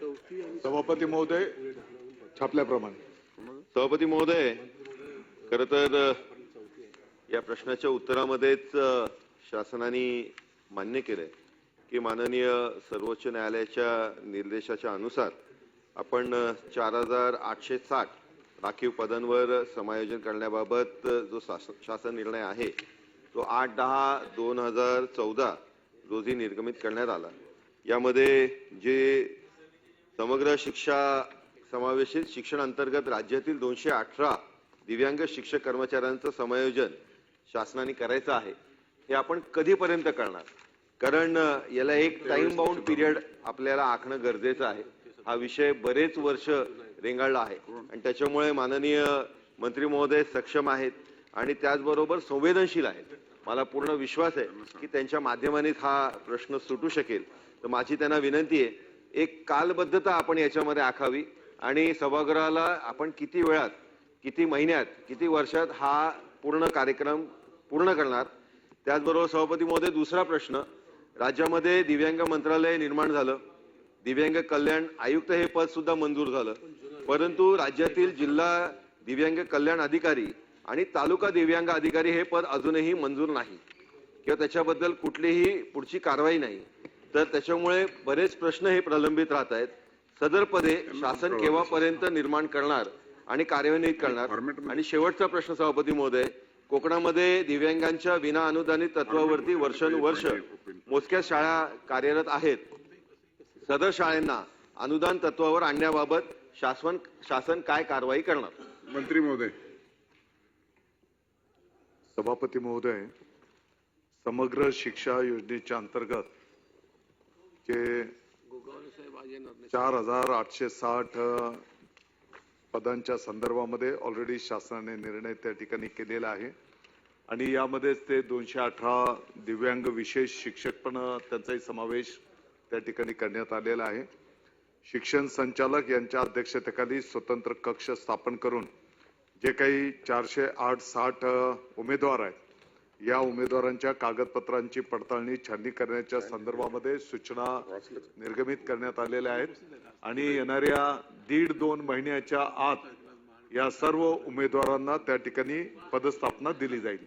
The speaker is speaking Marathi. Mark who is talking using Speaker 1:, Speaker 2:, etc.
Speaker 1: सभापती महोदय छापल्याप्रमाणे.
Speaker 2: सभापती महोदय खर तर या प्रश्नाच्या उत्तरामध्येच शासनाने मान्य केलंय की माननीय सर्वोच्च न्यायालयाच्या निर्देशाच्या अनुसार आपण चार हजार आठशे साठ राखीव पदांवर समायोजन करण्याबाबत जो शासन शासन निर्णय आहे तो आठ दहा दोन हजार चौदा रोजी निर्गमित करण्यात आला. यामध्ये जे समग्र शिक्षा समावेशित शिक्षण अंतर्गत राज्यातील दोनशे अठरा दिव्यांग शिक्षक कर्मचाऱ्यांचं समायोजन शासनाने करायचं आहे. हे आपण कधीपर्यंत करणार? कारण याला एक टाइम बाउंड पिरियड आपल्याला आखणं गरजेचं आहे. हा विषय बरेच वर्ष रेंगाळला आहे. आणि त्याच्यामुळे माननीय मंत्री महोदय सक्षम आहेत आणि त्याचबरोबर संवेदनशील आहेत. मला पूर्ण विश्वास आहे की त्यांच्या माध्यमानेच हा प्रश्न सुटू शकेल. तर माझी त्यांना विनंती आहे एक कालबद्धता आपण याच्यामध्ये आखावी आणि सभागृहाला आपण किती वेळात किती महिन्यात किती वर्षात हा पूर्ण कार्यक्रम पूर्ण करणार? त्याचबरोबर सभापती महोदय दुसरा प्रश्न. राज्यामध्ये दिव्यांग मंत्रालय निर्माण झालं. दिव्यांग कल्याण आयुक्त हे पद सुद्धा मंजूर झालं. परंतु राज्यातील जिल्हा दिव्यांग कल्याण अधिकारी आणि तालुका दिव्यांग अधिकारी हे पद अजूनही मंजूर नाही. किंवा त्याच्याबद्दल कुठलीही पुढची कारवाई नाही. तर त्याच्यामुळे बरेच प्रश्न हे प्रलंबित राहत आहेत. सदर पदे शासन केव्हापर्यंत निर्माण करणार आणि कार्यान्वित करणार? आणि शेवटचा प्रश्न सभापती महोदय कोकणामध्ये दिव्यांगांच्या विना अनुदानित तत्वावरती वर्षानुवर्ष मोजक्या शाळा कार्यरत आहेत. सदर शाळांना अनुदान तत्वावर आणण्याबाबत शासन शासन काय कारवाई करणार?
Speaker 1: मंत्री महोदय. सभापती महोदय समग्र शिक्षा योजनेच्या अंतर्गत के चार हजार आठशे साठ पदांच्या संदर्भामध्ये ऑलरेडी शासनाने निर्णय त्या ठिकाणी केलेला आहे. आणि यामध्येच ते दोनशे अठरा दिव्यांग विशेष शिक्षक पण त्यांचाही समावेश त्या ठिकाणी करण्यात आलेला आहे. शिक्षण संचालक यांच्या अध्यक्षतेखाली स्वतंत्र कक्ष स्थापन करून जे काही चारशे आठ साठ उमेदवार आहेत या उमेदवारांच्या कागदपत्रांची पडताळणी छाननी करण्याच्या संदर्भामध्ये सूचना निर्गमित करण्यात आलेल्या आहेत. आणि येणाऱ्या दीड दोन महिन्याच्या आत या सर्व उमेदवारांना त्या ठिकाणी पदस्थापना दिली जाईल.